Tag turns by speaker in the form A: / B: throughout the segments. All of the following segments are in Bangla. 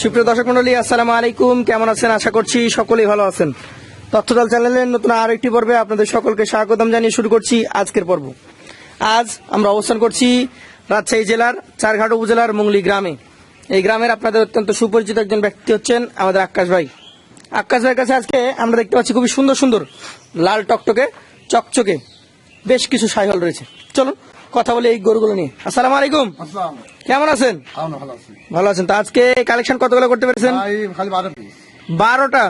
A: সুপ্রিয় দর্শক মন্ডলী, আসসালামু আলাইকুম। কেমন আছেন? আশা করছি সকলেই ভালো আছেন। তথ্যদল চ্যানেলের নতুন আরও একটি পর্বে আপনাদের সকলকে স্বাগতম জানিয়ে শুরু করছি আজকের পর্ব। আজ আমরা অবস্থান করছি রাজশাহী জেলার চারঘাট উপজেলার মুংলি গ্রামে। এই গ্রামের আপনাদের অত্যন্ত সুপরিচিত একজন ব্যক্তি হচ্ছেন আমাদের আকাশ ভাই। আকাশ ভাইয়ের কাছে আজকে আমরা দেখতে পাচ্ছি খুবই সুন্দর সুন্দর লাল টকটকে, চকচকে, বেশ কিছু সাইহল রয়েছে। চলুন কথা বলে এই গরুগুলো নিয়ে। আসসালামু আলাইকুম। কেমন আছেন?
B: ভালো আছি।
A: ভালো আছেন। তো আজকে কালেকশন কতগুলো করতে পেরেছেন? বারোটা?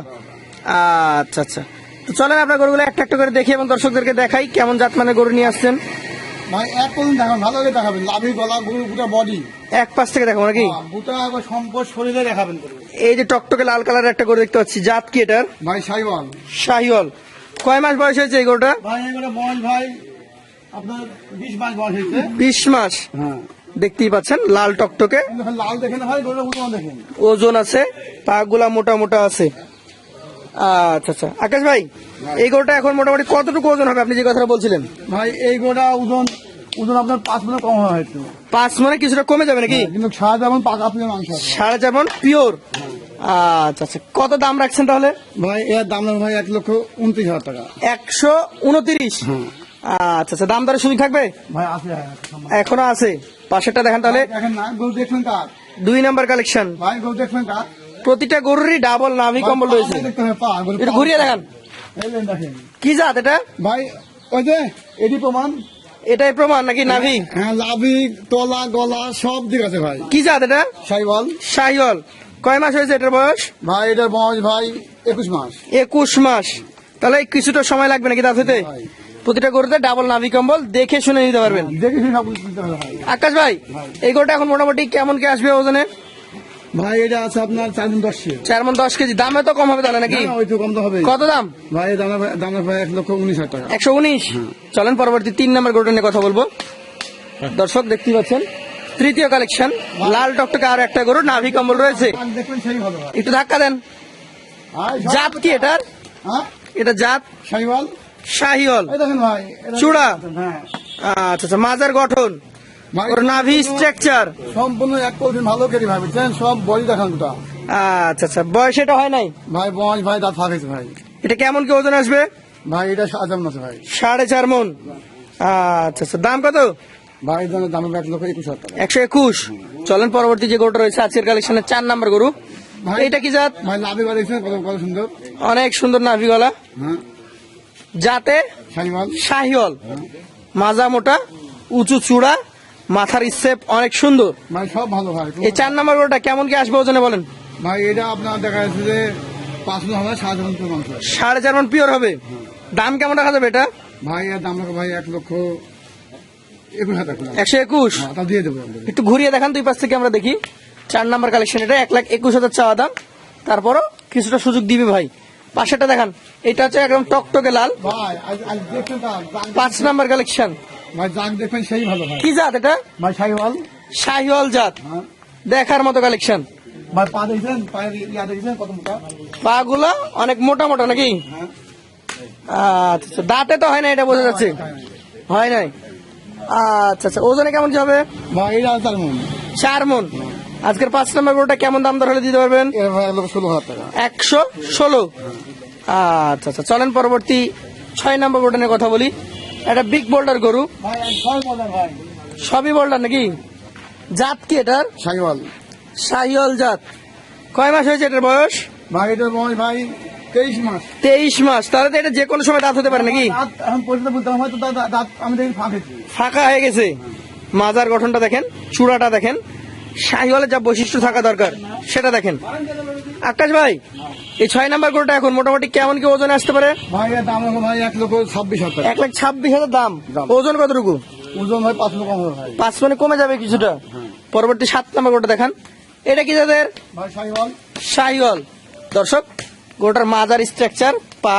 A: আচ্ছা আচ্ছা। তো চলেন আপনার গরুগুলো একটা একটা করে দেখি এবং দর্শকদেরকে দেখাই কেমন জাত মানে গরু নিয়ে আসছেন।
B: ভাই এক পর্যন্ত দেখাবেন ভালো করে দেখাবেন। লাভি গলা গরু গোটা বডি
A: এক পাশ থেকে দেখাবো নাকি?
B: গোটা একবার সম্পদ শরীরে দেখাবেন
A: এই যে টকটকে লাল একটা গরু দেখতে পাচ্ছি। জাত কি এটার?
B: ভাই
A: শাহিওয়াল। কয় মাস বয়স হয়েছে এই গরুটা?
B: ভাই বয়স ভাই আপনার বিশ মাস বয়স হয়েছে।
A: বিশ মাস?
B: হ্যাঁ।
A: দেখতেই পাচ্ছেন লাল টকটকে।
B: লাল দেখেন গরুটা
A: ওজন আছে পাগুলা মোটা মোটা আছে। আচ্ছা আচ্ছা। আকাশ ভাই এই গরুটা এখন মোটামুটি কতটুকু ওজন হবে? আপনি যে কথাটা বলছিলেন।
B: ভাই এই গোটা ওজন ওজন আপনার পাঁচ মিনিট কম হয় একটু
A: পাঁচ মানে কিছুটা কমে যাবে নাকি?
B: কিন্তু সারা যেমন পাকা মাংস।
A: সাড়ে চার মন পিওর? আচ্ছা আচ্ছা। কত দাম রাখছেন তাহলে?
B: ভাই এর দাম ভাই এক লক্ষ উনত্রিশ হাজার টাকা।
A: একশো উনত্রিশ? আচ্ছা আচ্ছা দাম দরে সুযোগ থাকবে?
B: এখনও আছে।
A: পাশেরটা দেখেন তাহলে। দুই নাম্বার কালেকশন। প্রতিটা গরুরই ডাবল নাভি কম্বল রয়েছে। ঘুরিয়ে দেখান। কি জাত এটা?
B: ভাই ওই যে এটি প্রমাণ?
A: এটাই প্রমাণ নাকি নাভি?
B: হ্যাঁ লাভি তলা গলা সব দিক আছে ভাই।
A: কি জাত এটা?
B: সাইওয়াল।
A: শাহিওয়াল কয় মাস হয়েছে এটার বয়স?
B: ভাই এটার বয়স ভাই একুশ মাস।
A: একুশ মাস। তাহলে কিছুটা সময় লাগবে নাকি দাঁত হতে। প্রতিটা গরুতে ডাবল নাভি কম্বল দেখে শুনে নিতে পারবেন।
B: দেখে শুনে
A: আকাশ ভাই এই গরুটা এখন মোটামুটি কেমন কি আসবে ওজনে?
B: ভাই এটা আছে আপনার চার দিন দশ শের।
A: চার মন দশ কেজি। দামে তো কম হবে তাহলে নাকি?
B: কম তো হবে
A: কত দাম?
B: ভাই দাম ভাই এক লক্ষ উনিশ হাজার টাকা।
A: একশো উনিশ? চলেন পরবর্তী তিন নম্বর গরুটা নিয়ে কথা বলব। দর্শক দেখতেই পাচ্ছেন? তৃতীয় কালেকশন লাল টকটকে আর একটা গরু নাভি কম্বল রয়েছে। একটু ধাক্কা দেন। জাত কি এটার?
B: হ্যাঁ?
A: এটা জাত?
B: সাইওয়াল।
A: শাহিওল চূড়া?
B: হ্যাঁ।
A: আচ্ছা আচ্ছা মাজার গঠন।
B: ভাই
A: ওর নাভি স্ট্রাকচার
B: সম্পূর্ণ এক ভালো কেটে ভাই বুঝছেন? সব বডি দেখান দুটা।
A: আচ্ছা আচ্ছা বয়স এটা হয় নাই?
B: ভাই বয়স ভাই দাঁত ফাঁকেছে ভাই।
A: এটা কেমন কি ওজন আসবে?
B: ভাই এটা আছে ভাই।
A: সাড়ে চার মন। আচ্ছা আচ্ছা দাম কত?
B: ভাই দাম এক লক্ষ একুশ হাজার
A: একশো একুশ। চলেন পরবর্তী যে গরুটা রয়েছে আজকের কালেকশনের চার নাম্বার গরু।
B: ভাই
A: এটা কি জাত?
B: ভাই কত সুন্দর।
A: অনেক সুন্দর নাভি গলা।
B: হ্যাঁ।
A: যাতে শাহিওল মাজা মোটা উঁচু চূড়া মাথার স্টেপ অনেক সুন্দর।
B: ভাই সব ভালো ভাই
A: এই চার নম্বর গরুটা কেমন কি আসবে ওজনে বলেন?
B: ভাই এটা আপনার দেখা যাচ্ছে যে পাঁচ হবে সাড়ে চার মিনিট
A: সাড়ে চার মন পিওর হবে। দাম কেমন রাখা যাবে এটা?
B: ভাই এর দাম রাখো ভাই এক লক্ষ একশো
A: একুশ
B: হ্যাঁ, দিয়ে দেবো
A: একটু ঘুরিয়ে দেখান দুই পাশ থেকে আমরা দেখি। চার নাম্বার কালেকশন এটা এক লাখ একুশ হাজার চাওয়া দাম। তারপরও কিছুটা সুযোগ দিবে ভাই। পাশেরটা দেখান। এটা হচ্ছে একদম টকটকে লাল। পাঁচ নাম্বার কালেকশন
B: ভাই দেখবেন সেই ভালো
A: কি জাত এটা?
B: সাইওয়াল
A: শাহিওয়াল। জাত।
B: হ্যাঁ।
A: দেখার মতো কালেকশন
B: পা
A: গুলো অনেক মোটা মোটা নাকি?
B: হ্যাঁ।
A: আচ্ছা আচ্ছা। দাঁতে তো হয় না এটা বোঝা যাচ্ছে। হয় নাই। আচ্ছা আচ্ছা। ওজনে কেমন
B: মন।
A: চার মন। আজকের পাঁচ নম্বর গরুটা কেমন দাম দর হলে দিতে পারবেন? একশো ষোলো। আচ্ছা আচ্ছা চলেন পরবর্তী ছয় নম্বর গরুটা নিয়ে কথা বলি। একটা বিগ বোল্ডার গরু। সবই বোল্ডার নাকি? জাত কি এটার? শাহিওল জাত। কয় মাস হয়েছে এটার বয়স?
B: ভাই এটার বয়স ভাই তেইশ মাস।
A: তেইশ মাস। তাহলে তো এটা যে কোনো সময় দাঁত হতে পারে নাকি? ফাঁকা হয়ে গেছে। মাজার গঠনটা দেখেন চূড়াটা দেখেন। শাহিওয়ালের যা বৈশিষ্ট্য থাকা দরকার সেটা দেখেন। আকাশ ভাই এই ছয় নাম্বার গরুটা এখন মোটামুটি কেমন কি ওজন আসতে পারে?
B: ভাই দাম ভাই এক লক্ষ ছাব্বিশ হাজার
A: এক লাখ ছাব্বিশ হাজার দাম। ওজন কতটুকু?
B: ওজন ভাই পাঁচ লক্ষ কম হবে
A: পাঁচ মানে কমে যাবে কিছুটা। পরবর্তী সাত নাম্বার গরুটা দেখান। এটা কি যাদের
B: সাইওয়াল
A: শাহিওয়াল দর্শক গরুটার মাজার স্ট্রাকচার পা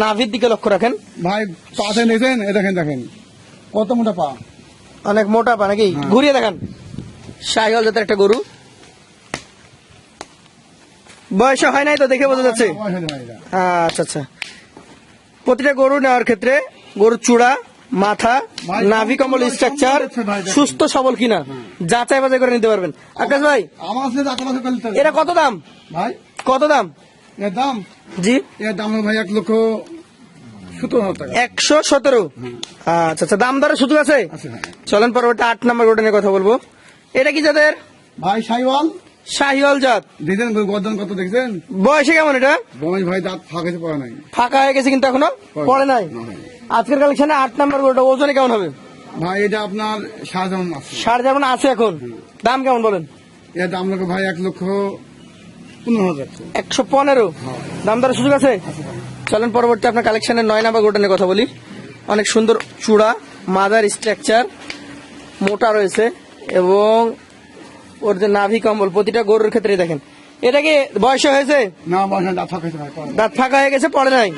A: নাভির দিকে লক্ষ্য রাখেন।
B: ভাই পাশে নিয়েছেন দেখেন দেখেন। কত মোটা পা?
A: অনেক মোটা পা নাকি? ঘুরিয়ে দেখান। শাহিওয়াল জাতের একটা গরু। বয়স হয় নাই তো দেখে বোঝা যাচ্ছে।
B: এটা।
A: আচ্ছা আচ্ছা। প্রতিটা গরু নেওয়ার ক্ষেত্রে গরুর চূড়া মাথা নাভি
B: সম্পূর্ণ
A: স্ট্রাকচার। সুস্থ সবল কিনা। যাচাই বাছাই করে নিতে পারবেন। আকাশ ভাই। এটা কত দাম?
B: ভাই?
A: কত দাম?
B: দাম?
A: জি।
B: এর দাম ভাই এক লক্ষ
A: একশো সতেরো। আচ্ছা আচ্ছা দাম দরের সুযোগ আছে?
B: ভাই
A: চলেন পরবর্তী আট নম্বর গোটা নিয়ে কথা বলব। এটা কি যাদের
B: ভাই সাইওয়াল
A: শাহিওয়াল জাত।
B: দেখছেন গর্দন কত দেখছেন?
A: বয়সে কেমন এটা?
B: বমাই ভাই দাঁত ফাঁকাতে পড়ে নাই।
A: ফাঁকা হয়ে গেছে কিন্তু এখনও? পড়ে নাই। আজকের কালেকশনে আট নম্বর গোটা ওজনে কেমন হবে?
B: ভাই এটা আপনার শাহজাহান আছে।
A: সাড়ে যেমন আছে এখন? দাম কেমন বলেন?
B: এর দাম লোক ভাই এক লক্ষ পনেরো হাজার।
A: একশো পনেরো?
B: হ্যাঁ।
A: দাম দরের সুযোগ আছে?
B: আছে
A: চলেন পরবর্তী আপনার কালেকশনের নয় নাম্বার গোটা নিয়ে কথা বলি। অনেক সুন্দর চূড়া মাদার স্ট্রাকচার মোটা রয়েছে। এবং ওর যে নাভি কম্বল প্রতিটা গরুর ক্ষেত্রে দেখেন। এটা কি বয়স হয়েছে?
B: না বয়স দাঁত পারে না।
A: দাঁত ফাঁকা হয়ে গেছে পড়ে নাই?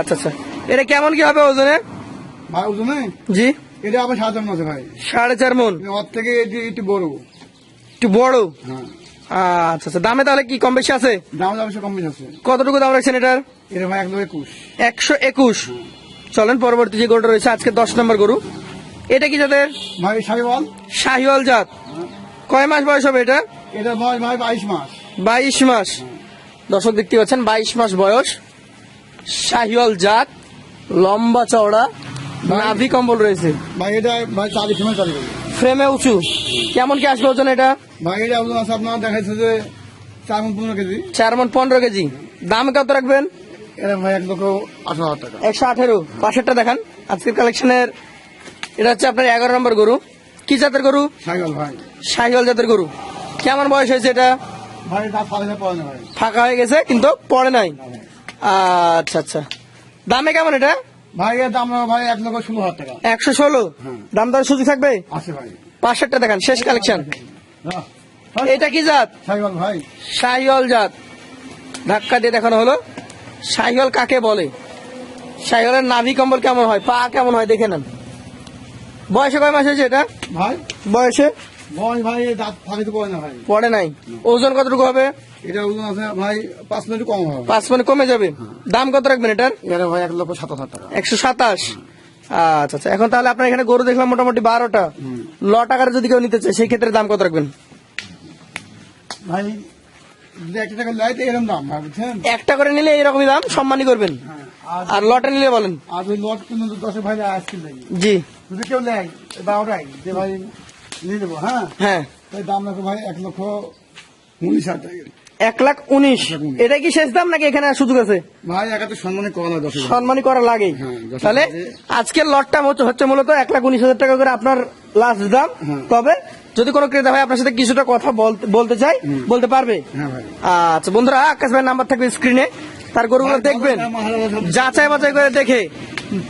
A: আচ্ছা আচ্ছা। এটা কেমন কি হবে ওজনে?
B: ভাই ওজনে?
A: জি।
B: এটা আবার শাহজাহান আছে ভাই।
A: সাড়ে চার মন?
B: ওর থেকে একটু বড়।
A: একটু বড়?
B: হ্যাঁ।
A: আচ্ছা আচ্ছা। দামে তাহলে কি কম বেশি আছে?
B: দাম দাম কম বেশি আছে।
A: কতটুকু দাম রাখছেন এটার?
B: এটা ভাই এক লক্ষ একুশ
A: একশো। একুশ চলেন পরবর্তী যে গরুটা রয়েছে আজকে দশ নম্বর গরু। এটা কি যাদের
B: ভাই
A: শাহিওয়াল জাত। কয় মাস বয়স হবে এটা?
B: এটা বয়স ভাই বাইশ মাস।
A: বাইশ মাস। দর্শক দেখতে পাচ্ছেন বাইশ মাস বয়স। শাহিওয়াল জাত লম্বা চওড়া নাভি কম্বল রয়েছে।
B: ভাই এটা ভাই চারি
A: ফ্রেমে উঁচু। কেমন কি আসবে ওজন এটা?
B: ভাই এটা ওজন আছে আপনার দেখাচ্ছে যে চার মন পনেরো কেজি।
A: চার মন পনেরো কেজি। দাম কত রাখবেন?
B: ভাই এক লক্ষ আঠারো হাজার টাকা।
A: একশো আঠেরো। পাশেরটা দেখান। আজকের কালেকশনের এটা হচ্ছে আপনার এগারো নম্বর গরু। কি জাতের গরু?
B: সাইকেল
A: জাতের গরু। কেমন বয়স হয়েছে এটা? ফাঁকা হয়ে গেছে কিন্তু পড়ে নাই। আচ্ছা আচ্ছা। দামে কেমন এটা?
B: ভাই দাম ভাই এক লক্ষ ষোলো হাজার টাকা।
A: একশো ষোলো?
B: হুম।
A: দাম দর সুযোগ থাকবে? পাঁচশোটা দেখান শেষ কালেকশন এটা কি জাত?
B: ভাই।
A: জাত। ধাক্কা দিয়ে দেখানো হলো। শাহিওয়াল কাকে বলে? শাহিওয়ালের নাভি কম্বল কেমন হয়? পা কেমন হয়? দেখে নেন। বয়সে কয় মাস হয়েছে এটা?
B: ভাই?
A: বয়সে?
B: বয়স ভাই দাঁত ফাঁকাতে পারে না ভাই।
A: পড়ে নাই। ওজন কতটুকু হবে?
B: এটা ওজন আছে ভাই পাঁচ মিনিট কম হবে।
A: পাঁচ মানে কমে যাবে। দাম কত রাখবেন এটার?
B: এটা ভাই এক লক্ষ সাতাশ টাকা।
A: একশো সাতাশ। আচ্ছা আচ্ছা। এখন তাহলে আপনার এখানে গরু দেখলাম মোটামুটি বারোটা। ল টাকার যদি কেউ নিতে চায় সেই ক্ষেত্রে দাম কত রাখবেন?
B: ভাই একটা ভাই
A: করে নিলে এইরকমই দাম সম্মানই করবেন।
B: হ্যাঁ আর
A: লটে নিলে বলেন।
B: আর ওই লট ভাই আসছিল
A: জি।
B: যদি কেউ নেয় বারোটাই যে ভাই নিয়ে নেব হ্যাঁ
A: হ্যাঁ
B: তাই দাম রাখো ভাই এক লক্ষ উনিশ হাজার টাকা
A: এক লাখ উনিশ
B: এক।
A: এটা কি শেষ দাম নাকি এখানে সুযোগ আছে
B: ভাই একাতে সম্মানে করা না দশ হাজার।
A: সম্মানই করা লাগে
B: হ্যাঁ,
A: তাহলে। আজকের লটটা হচ্ছে- হচ্ছে মূলত এক লাখ উনিশ হাজার টাকা করে আপনার লাস্ট দাম
B: হ্যাঁ।
A: তবে যদি কোনো ক্রেতা ভাই আপনার সাথে কিছুটা কথা বলতে- চাই বলতে পারবে
B: হ্যাঁ
A: আচ্ছা বন্ধুরা আকাশ ভাই নাম্বার থাকবে স্ক্রিনে তার গরুগুলো দেখবেন যাচাই বাছাই করে দেখে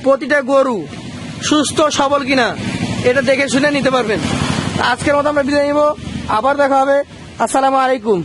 A: প্রতিটা গরু সুস্থ, সবল কিনা, এটা দেখে শুনে নিতে পারবেন। আজকের মতো আমরা বিদায় নিব। আবার দেখা হবে। আসসালামু আলাইকুম।